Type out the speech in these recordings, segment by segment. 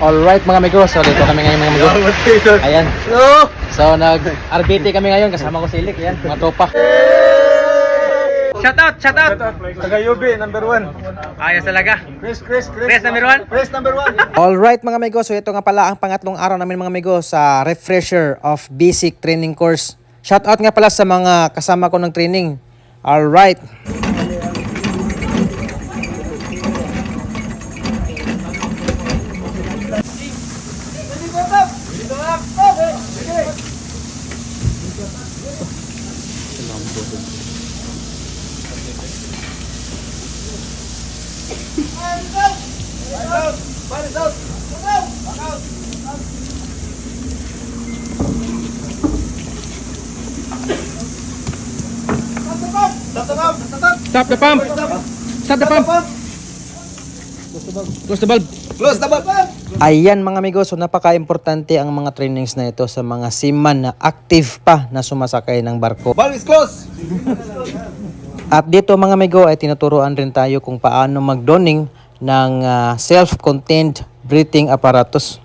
Alright mga amigo, so dito kami ngayon mga amigo. Ayan. So nag-RBT kami ngayon, kasama ko si Ilik, ayan, mga tropa. Shout out, shout out. Taga Yubi, number one. Ayos talaga. Chris, Chris, Chris. Chris, number one? Chris, number one. Alright mga amigo, so ito nga pala ang pangatlong araw namin mga amigo sa refresher of basic training course. Shout out nga pala sa mga kasama ko ng training. Alright. Stop the pump. Stop the pump. Close the valve. Close the ball. Ayan mga amigo, so napaka-importante ang mga trainings na ito sa mga seaman na active pa na sumasakay ng barko. Valve is closed. At dito mga amigo ay tinuturuan rin tayo kung paano mag-donning ng ah, self-contained breathing apparatus.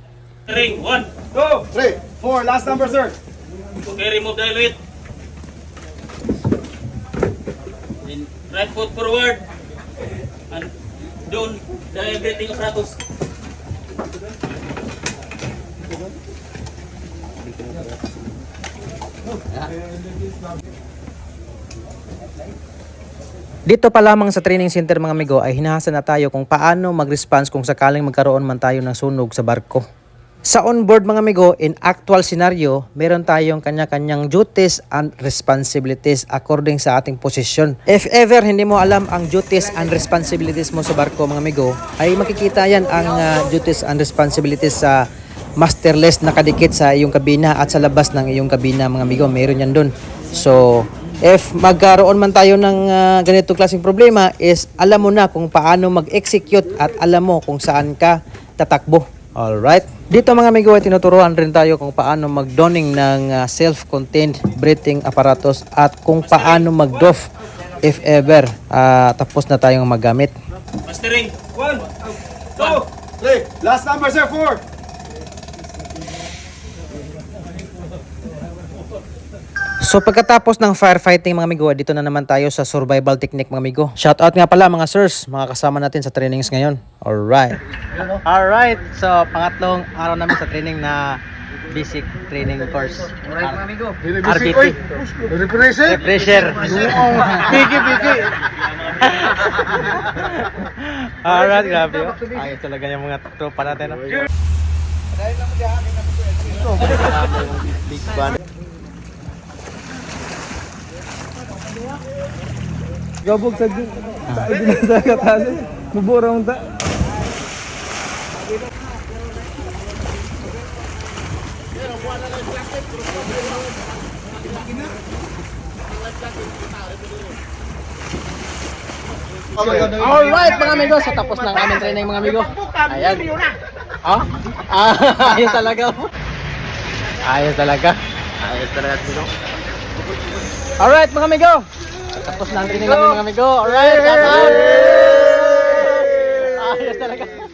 Ring, one. Two, three, four. Last number, sir. Okay, remove the. Then right foot forward. And the everything apparatus. Dito pa lamang sa training center mga amigo ay hinahasa na tayo kung paano mag-response kung sakaling magkaroon man tayo ng sunog sa barko. Sa onboard mga amigo, in actual scenario, meron tayong kanya-kanyang duties and responsibilities according sa ating posisyon. If ever hindi mo alam ang duties and responsibilities mo sa barko mga amigo, ay makikita yan ang ah, duties and responsibilities sa master list nakadikit sa iyong kabina at sa labas ng iyong kabina mga amigo. Meron yan dun. So, if magkaroon man tayo ng ah, ganito klaseng problema is alam mo na kung paano mag-execute at alam mo kung saan ka tatakbo. Alright. Dito mga amigo ay tinuturuan rin tayo kung paano mag-donning ng ah, self-contained breathing apparatus at kung paano mag-doff if ever ah, tapos na tayong magamit. Master ring. One, two, three. Last number, sir. Four. So pagkatapos ng firefighting mga amigo, dito na naman tayo sa survival technique mga amigo. Shout out nga pala mga sirs, mga kasama natin sa trainings ngayon. Alright. Alright, so pangatlong araw namin sa training na basic training course. RBT. Represent. Pressure. Bigi, bigi. Alright, grabe. oh. Ayos talaga yung mga tropa natin. No? Big band. Gabog sa dun. Ay, dinasa ka tali. Mubura mo ta. Alright mga amigo, so tapos na ang aming training mga amigo. Ayan. Oh? Ah, ayos talaga. Ayos talaga. Ayos talaga amigo. Alright mga amigo. Tapos na ang training namin mga amigo. Alright, shout out. Ayos talaga.